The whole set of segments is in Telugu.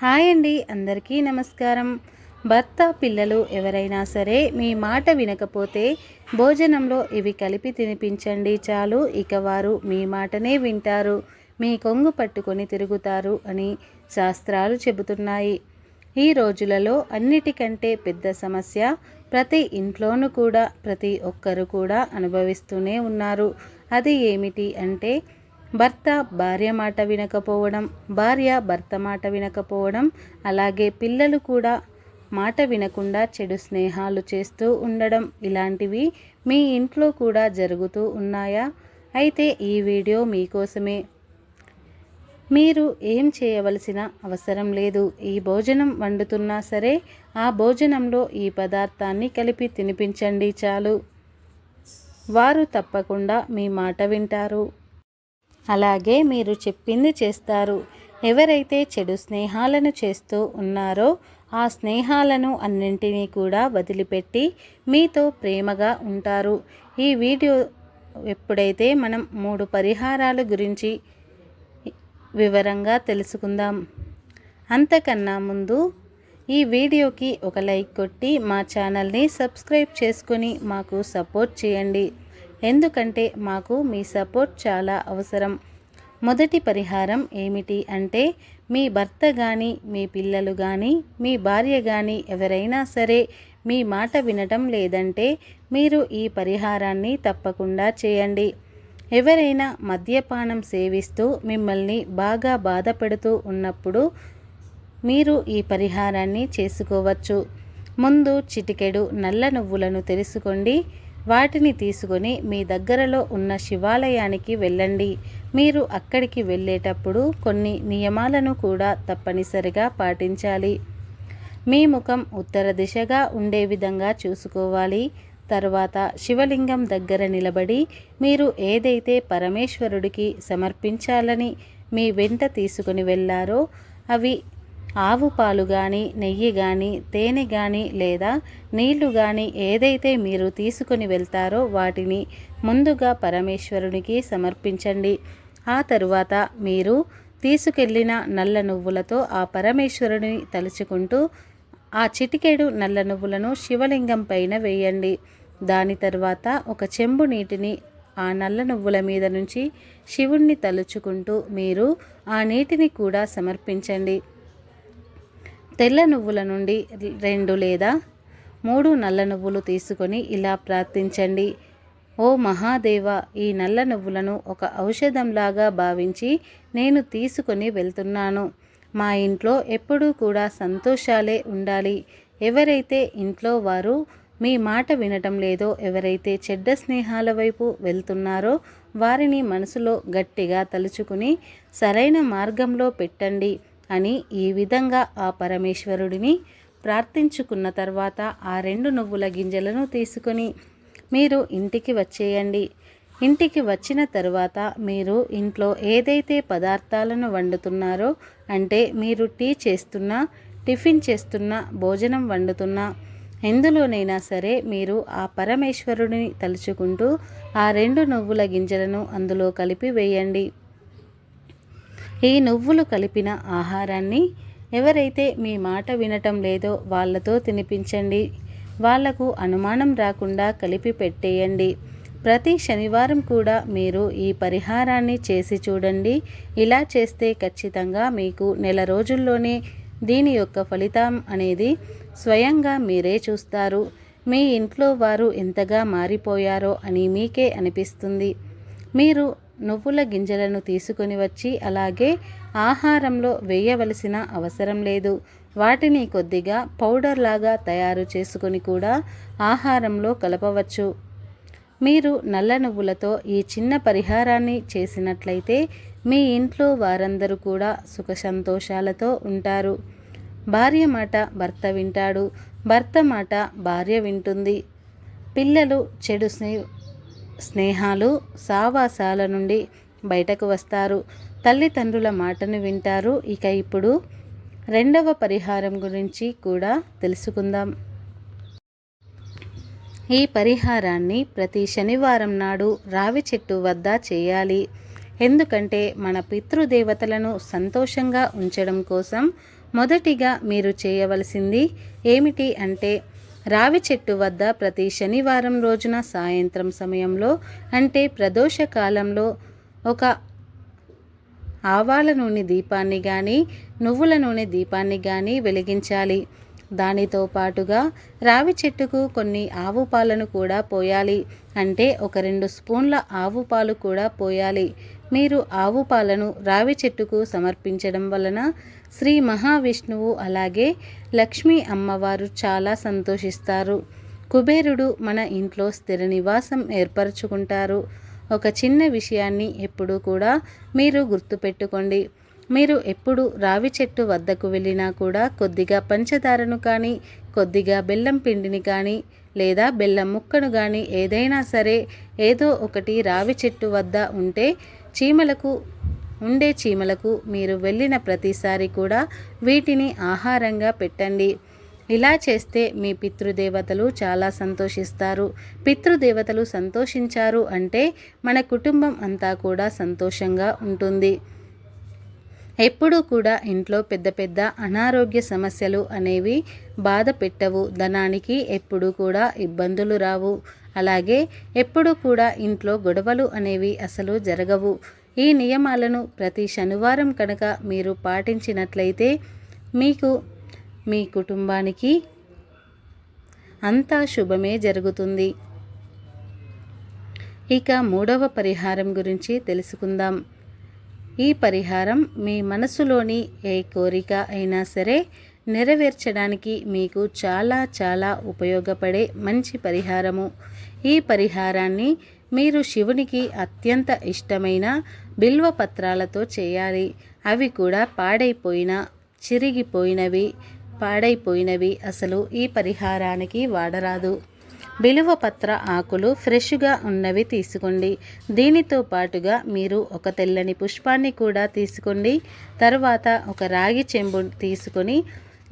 హాయ్ అండి అందరికీ నమస్కారం. భర్త పిల్లలు ఎవరైనా సరే మీ మాట వినకపోతే భోజనంలో ఇవి కలిపి తినిపించండి చాలు ఇక వారు మీ మాటనే వింటారు మీ కొంగు పట్టుకొని తిరుగుతారు అని శాస్త్రాలు చెబుతున్నాయి. ఈ రోజులలో అన్నిటికంటే పెద్ద సమస్య ప్రతి ఇంట్లోనూ కూడా ప్రతి ఒక్కరు కూడా అనుభవిస్తూనే ఉన్నారు. అది ఏమిటి అంటే భర్త భార్య మాట వినకపోవడం భార్య భర్త మాట వినకపోవడం అలాగే పిల్లలు కూడా మాట వినకుండా చెడు స్నేహాలు చేస్తూ ఉండడం ఇలాంటివి మీ ఇంట్లో కూడా జరుగుతూ ఉన్నాయా? అయితే ఈ వీడియో మీకోసమే. మీరు ఏం చేయవలసిన అవసరం లేదు. ఈ భోజనం వండుతున్నా సరే ఆ భోజనంలో ఈ పదార్థాన్ని కలిపి తినిపించండి చాలు. వారు తప్పకుండా మీ మాట వింటారు. అలాగే మీరు చెప్పింది చేస్తారు. ఎవరైతే చెడు స్నేహాలను చేస్తూ ఉన్నారో ఆ స్నేహాలను అన్నింటినీ కూడా వదిలిపెట్టి మీతో ప్రేమగా ఉంటారు. ఈ వీడియో ఎప్పుడైతే మనం మూడు పరిహారాల గురించి వివరంగా తెలుసుకుందాం. అంతకన్నా ముందు ఈ వీడియోకి ఒక లైక్ కొట్టి మా ఛానల్ని సబ్స్క్రైబ్ చేసుకొని మాకు సపోర్ట్ చేయండి. ఎందుకంటే మాకు మీ సపోర్ట్ చాలా అవసరం. మొదటి పరిహారం ఏమిటి అంటే మీ భర్త కానీ మీ పిల్లలు కానీ మీ భార్య కానీ ఎవరైనా సరే మీ మాట వినటం లేదంటే మీరు ఈ పరిహారాన్ని తప్పకుండా చేయండి. ఎవరైనా మద్యపానం సేవిస్తూ మిమ్మల్ని బాగా బాధపెడుతూ ఉన్నప్పుడు మీరు ఈ పరిహారాన్ని చేసుకోవచ్చు. ముందు చిటికెడు నల్ల నువ్వులను తెలుసుకోండి వాటిని తీసుకొని మీ దగ్గరలో ఉన్న శివాలయానికి వెళ్ళండి. మీరు అక్కడికి వెళ్ళేటప్పుడు కొన్ని నియమాలను కూడా తప్పనిసరిగా పాటించాలి. మీ ముఖం ఉత్తర దిశగా ఉండే విధంగా చూసుకోవాలి. తర్వాత శివలింగం దగ్గర నిలబడి మీరు ఏదైతే పరమేశ్వరుడికి సమర్పించాలని మీ వెంట తీసుకుని వెళ్ళారో అవి ఆవు పాలు కానీ నెయ్యి కానీ తేనె కానీ లేదా నీళ్ళు కానీ ఏదైతే మీరు తీసుకుని వెళ్తారో వాటిని ముందుగా పరమేశ్వరునికి సమర్పించండి. ఆ తరువాత మీరు తీసుకెళ్ళిన నల్ల నువ్వులతో ఆ పరమేశ్వరుని తలుచుకుంటూ ఆ చిటికెడు నల్ల నువ్వులను శివలింగం పైన వేయండి. దాని తర్వాత ఒక చెంబు నీటిని ఆ నల్ల నువ్వుల మీద నుంచి శివుణ్ణి తలుచుకుంటూ మీరు ఆ నీటిని కూడా సమర్పించండి. తెల్ల నువ్వుల నుండి రెండు లేదా మూడు నల్ల నువ్వులు తీసుకొని ఇలా ప్రార్థించండి. ఓ మహాదేవ ఈ నల్ల నువ్వులను ఒక ఔషధంలాగా భావించి నేను తీసుకొని వెళ్తున్నాను. మా ఇంట్లో ఎప్పుడూ కూడా సంతోషాలే ఉండాలి. ఎవరైతే ఇంట్లో వారు మీ మాట వినటం లేదో ఎవరైతే చెడ్డ స్నేహాల వైపు వెళ్తున్నారో వారిని మనసులో గట్టిగా తలుచుకుని సరైన మార్గంలో పెట్టండి. అని ఈ విధంగా ఆ పరమేశ్వరుడిని ప్రార్థించుకున్న తర్వాత ఆ రెండు నువ్వుల గింజలను తీసుకొని మీరు ఇంటికి వచ్చేయండి. ఇంటికి వచ్చిన తర్వాత మీరు ఇంట్లో ఏదైతే పదార్థాలను వండుతున్నారో అంటే మీరు టీ చేస్తున్నా టిఫిన్ చేస్తున్నా భోజనం వండుతున్నా ఎందులోనైనా సరే మీరు ఆ పరమేశ్వరుడిని తలుచుకుంటూ ఆ రెండు నువ్వుల గింజలను అందులో కలిపి వేయండి. ఈ నువ్వులు కలిపిన ఆహారాన్ని ఎవరైతే మీ మాట వినటం లేదో వాళ్ళతో తినిపించండి. వాళ్ళకు అనుమానం రాకుండా కలిపి పెట్టేయండి. ప్రతి శనివారం కూడా మీరు ఈ పరిహారాన్ని చేసి చూడండి. ఇలా చేస్తే ఖచ్చితంగా మీకు నెల రోజుల్లోనే దీని యొక్క ఫలితం అనేది స్వయంగా మీరే చూస్తారు. మీ ఇంట్లో వారు ఎంతగా మారిపోయారో అని మీకే అనిపిస్తుంది. మీరు నువ్వుల గింజలను తీసుకొని వచ్చి అలాగే ఆహారంలో వేయవలసిన అవసరం లేదు. వాటిని కొద్దిగా పౌడర్ లాగా తయారు చేసుకొని కూడా ఆహారంలో కలపవచ్చు. మీరు నల్ల నువ్వులతో ఈ చిన్న పరిహారాన్ని చేసినట్లయితే మీ ఇంట్లో వారందరూ కూడా సుఖ సంతోషాలతో ఉంటారు. భార్య మాట భర్త వింటాడు. భర్త మాట భార్య వింటుంది. పిల్లలు చెడు స్నే స్నేహాలు సావాసాల నుండి బయటకు వస్తారు. తల్లిదండ్రుల మాటను వింటారు. ఇక ఇప్పుడు రెండవ పరిహారం గురించి కూడా తెలుసుకుందాం. ఈ పరిహారాన్ని ప్రతి శనివారం నాడు రావి చెట్టు వద్ద చేయాలి. ఎందుకంటే మన పితృదేవతలను సంతోషంగా ఉంచడం కోసం మొదటిగా మీరు చేయవలసింది ఏమిటి అంటే రావి చెట్టు వద్ద ప్రతి శనివారం రోజున సాయంత్రం సమయంలో అంటే ప్రదోష కాలంలో ఒక ఆవాల నూనె దీపాన్ని కానీ నువ్వుల నూనె దీపాన్ని కానీ వెలిగించాలి. దానితో పాటుగా రావి చెట్టుకు కొన్ని ఆవు పాలను కూడా పోయాలి. అంటే ఒక రెండు స్పూన్ల ఆవు పాలు కూడా పోయాలి. మీరు ఆవు పాలను రావి చెట్టుకు సమర్పించడం వలన శ్రీ మహావిష్ణువు అలాగే లక్ష్మీ అమ్మవారు చాలా సంతోషిస్తారు. కుబేరుడు మన ఇంట్లో స్థిర నివాసం ఏర్పరచుకుంటారు. ఒక చిన్న విషయాన్ని ఎప్పుడూ కూడా మీరు గుర్తుపెట్టుకోండి. మీరు ఎప్పుడు రావి చెట్టు వద్దకు వెళ్ళినా కూడా కొద్దిగా పంచదారను కానీ కొద్దిగా బెల్లం పిండిని కానీ లేదా బెల్లం ముక్కను కానీ ఏదైనా సరే ఏదో ఒకటి రావి చెట్టు వద్ద ఉంటే చీమలకు ఉండే చీమలకు మీరు వెళ్ళిన ప్రతిసారి కూడా వీటిని ఆహారంగా పెట్టండి. ఇలా చేస్తే మీ పితృదేవతలు చాలా సంతోషిస్తారు. పితృదేవతలు సంతోషించారు అంటే మన కుటుంబం అంతా కూడా సంతోషంగా ఉంటుంది. ఎప్పుడూ కూడా ఇంట్లో పెద్ద పెద్ద అనారోగ్య సమస్యలు అనేవి బాధ పెట్టవు. ధనానికి ఎప్పుడూ కూడా ఇబ్బందులు రావు. అలాగే ఎప్పుడూ కూడా ఇంట్లో గొడవలు అనేవి అసలు జరగవు. ఈ నియమాలను ప్రతి శనివారం కనుక మీరు పాటించినట్లయితే మీకు మీ కుటుంబానికి అంతా శుభమే జరుగుతుంది. ఇక మూడవ పరిహారం గురించి తెలుసుకుందాం. ఈ పరిహారం మీ మనసులోని ఏ కోరిక అయినా సరే నెరవేర్చడానికి మీకు చాలా చాలా ఉపయోగపడే మంచి పరిహారము. ఈ పరిహారాన్ని మీరు శివునికి అత్యంత ఇష్టమైన బిల్వ పత్రాలతో చేయాలి. అవి కూడా పాడైపోయిన చిరిగిపోయినవి పాడైపోయినవి అసలు ఈ పరిహారానికి వాడరాదు. బిలువ పత్ర ఆకులు ఫ్రెష్గా ఉన్నవి తీసుకోండి. దీనితో పాటుగా మీరు ఒక తెల్లని పుష్పాన్ని కూడా తీసుకోండి. తర్వాత ఒక రాగి చెంబు తీసుకొని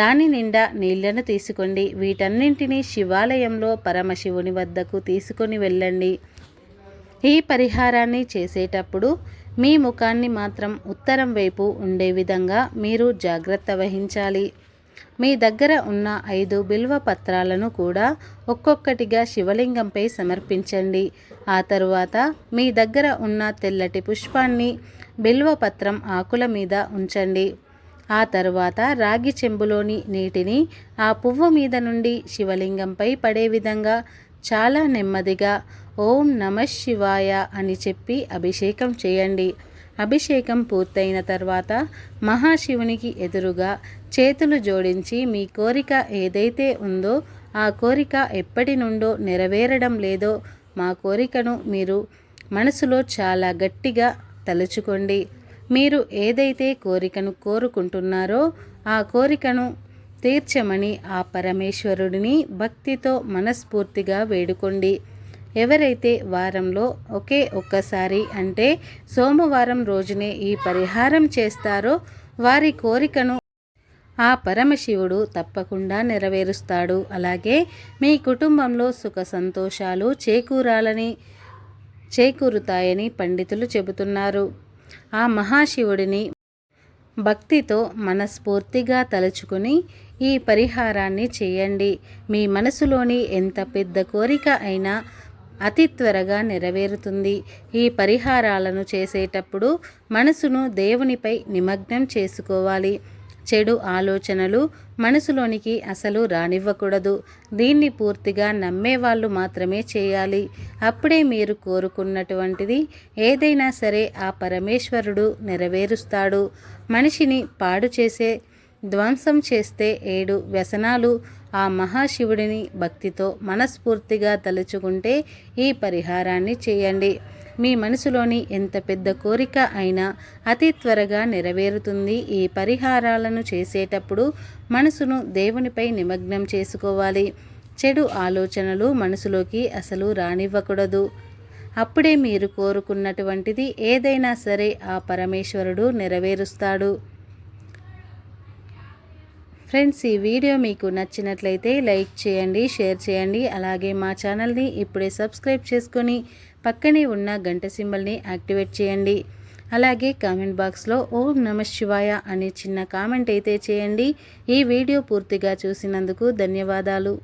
దాని నిండా నీళ్ళను తీసుకోండి. వీటన్నింటినీ శివాలయంలో పరమశివుని వద్దకు తీసుకొని వెళ్ళండి. ఈ పరిహారాన్ని చేసేటప్పుడు మీ ముఖాన్ని మాత్రం ఉత్తరం వైపు ఉండే విధంగా మీరు జాగ్రత్త వహించాలి. మీ దగ్గర ఉన్న ఐదు బిల్వ పత్రాలను కూడా ఒక్కొక్కటిగా శివలింగంపై సమర్పించండి. ఆ తరువాత మీ దగ్గర ఉన్న తెల్లటి పుష్పాన్ని బిల్వ పత్రం ఆకుల మీద ఉంచండి. ఆ తరువాత రాగి చెంబులోని నీటిని ఆ పువ్వు మీద నుండి శివలింగంపై పడే విధంగా చాలా నెమ్మదిగా ఓం నమ శివాయ అని చెప్పి అభిషేకం చేయండి. అభిషేకం పూర్తయిన తర్వాత మహాశివునికి ఎదురుగా చేతులు జోడించి మీ కోరిక ఏదైతే ఉందో ఆ కోరిక ఎప్పటి నుండో నెరవేరడం లేదో మా కోరికను మీరు మనసులో చాలా గట్టిగా తలుచుకోండి. మీరు ఏదైతే కోరికను కోరుకుంటున్నారో ఆ కోరికను తీర్చమని ఆ పరమేశ్వరుడిని భక్తితో మనస్ఫూర్తిగా వేడుకోండి. ఎవరైతే వారంలో ఒకే ఒక్కసారి అంటే సోమవారం రోజునే ఈ పరిహారం చేస్తారో వారి కోరికను ఆ పరమశివుడు తప్పకుండా నెరవేరుస్తాడు. అలాగే మీ కుటుంబంలో సుఖ సంతోషాలు చేకూరాలని చేకూరుతాయని పండితులు చెబుతున్నారు. ఆ మహాశివుడిని భక్తితో మనస్ఫూర్తిగా తలుచుకుని ఈ పరిహారాన్ని చేయండి. మీ మనసులోని ఎంత పెద్ద కోరిక అయినా అతి త్వరగా నెరవేరుతుంది. ఈ పరిహారాలను చేసేటప్పుడు మనసును దేవునిపై నిమగ్నం చేసుకోవాలి. చెడు ఆలోచనలు మనసులోనికి అసలు రానివ్వకూడదు. దీన్ని పూర్తిగా నమ్మేవాళ్ళు మాత్రమే చేయాలి. అప్పుడే మీరు కోరుకున్నటువంటిది ఏదైనా సరే ఆ పరమేశ్వరుడు నెరవేరుస్తాడు. మనిషిని పాడు చేసే ధ్వంసం చేస్తే ఏడు వ్యసనాలు ఆ మహాశివుడిని భక్తితో మనస్ఫూర్తిగా తలుచుకుంటే ఈ పరిహారాన్ని చేయండి. మీ మనసులోని ఎంత పెద్ద కోరిక అయినా అతి త్వరగా నెరవేరుతుంది. ఈ పరిహారాలను చేసేటప్పుడు మనసును దేవునిపై నిమగ్నం చేసుకోవాలి. చెడు ఆలోచనలు మనసులోకి అసలు రానివ్వకూడదు. అప్పుడే మీరు కోరుకున్నటువంటిది ఏదైనా సరే ఆ పరమేశ్వరుడు నెరవేరుస్తాడు. ఫ్రెండ్స్ ఈ వీడియో మీకు నచ్చినట్లయితే లైక్ చేయండి షేర్ చేయండి. అలాగే మా ఛానల్ని ఇప్పుడే సబ్స్క్రైబ్ చేసుకొని పక్కనే ఉన్న గంట సింబల్ని యాక్టివేట్ చేయండి. అలాగే కామెంట్ బాక్స్లో ఓం నమ శివాయ అనే చిన్న కామెంట్ అయితే చేయండి. ఈ వీడియో పూర్తిగా చూసినందుకు ధన్యవాదాలు.